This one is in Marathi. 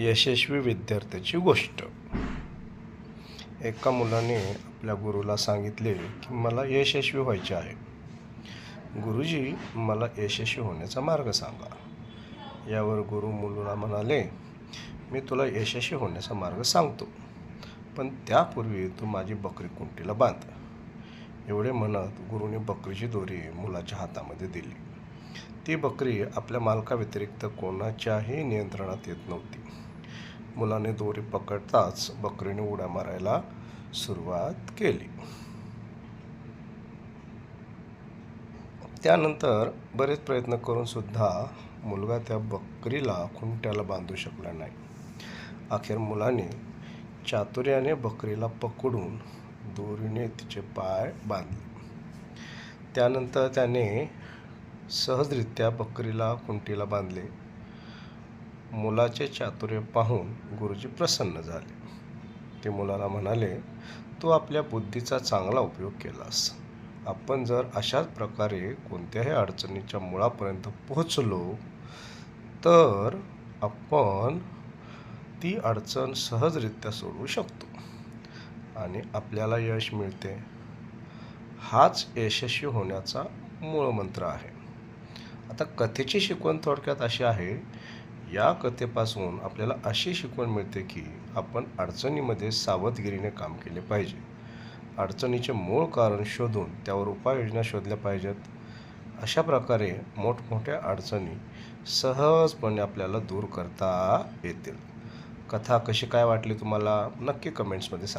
यशस्वी विद्यार्थ्याची गोष्ट. एका मुलाने आपल्या गुरुला सांगितले की मला यशस्वी व्हायचे आहे. गुरुजी मला यशस्वी होण्याचा मार्ग सांगा. यावर गुरु मुलाला म्हणाले मी तुला यशस्वी होण्याचा मार्ग सांगतो पण त्यापूर्वी तू माझी बकरी कुंटीला बांध. एवढे म्हणत गुरुने बकरीची दोरी मुलाच्या हातामध्ये दिली. ती बकरी आपल्या मालकाव्यतिरिक्त कोणाच्याही नियंत्रणात येत नव्हती. मुलाने दोरी पकडताच बकरीने उड्या मारायला सुरुवात केली. त्यानंतर बरेच प्रयत्न करून सुद्धा मुलगा त्या बकरीला खुंट्याला बांधू शकला नाही. अखेर मुलाने चातुर्याने बकरीला पकडून दोरीने तिचे पाय बांधले. त्यानंतर त्याने सहजरित्या बकरीला खुंटीला बांधले. मुलाचे चातुर्य पाहून गुरुजी प्रसन्न झाले. ते मुलाला म्हणाले तू आपल्या बुद्धीचा चांगला उपयोग केलास. आपण जर अशाच प्रकारे कोणत्याही अडचणीच्या मुळापर्यंत पोहोचलो तर आपण ती अडचण सहजरित्या सोडवू शकतो आणि आपल्याला यश मिळते. हाच यशस्वी होण्याचा मूळ मंत्र आहे. आता कथेची शिकवण थोडक्यात अशी आहे या कथेपासून आपल्याला अशी शिकवण मिळते की आपण अडचणीमध्ये सावधगिरीने काम केले पाहिजे. अडचणीचे मूळ कारण शोधून त्यावर उपाययोजना शोधल्या पाहिजेत. अशा प्रकारे मोठमोठ्या अडचणी सहजपणे आपल्याला दूर करता येतील. कथा कशी काय वाटली तुम्हाला? नक्की कमेंट्समध्ये सांगा.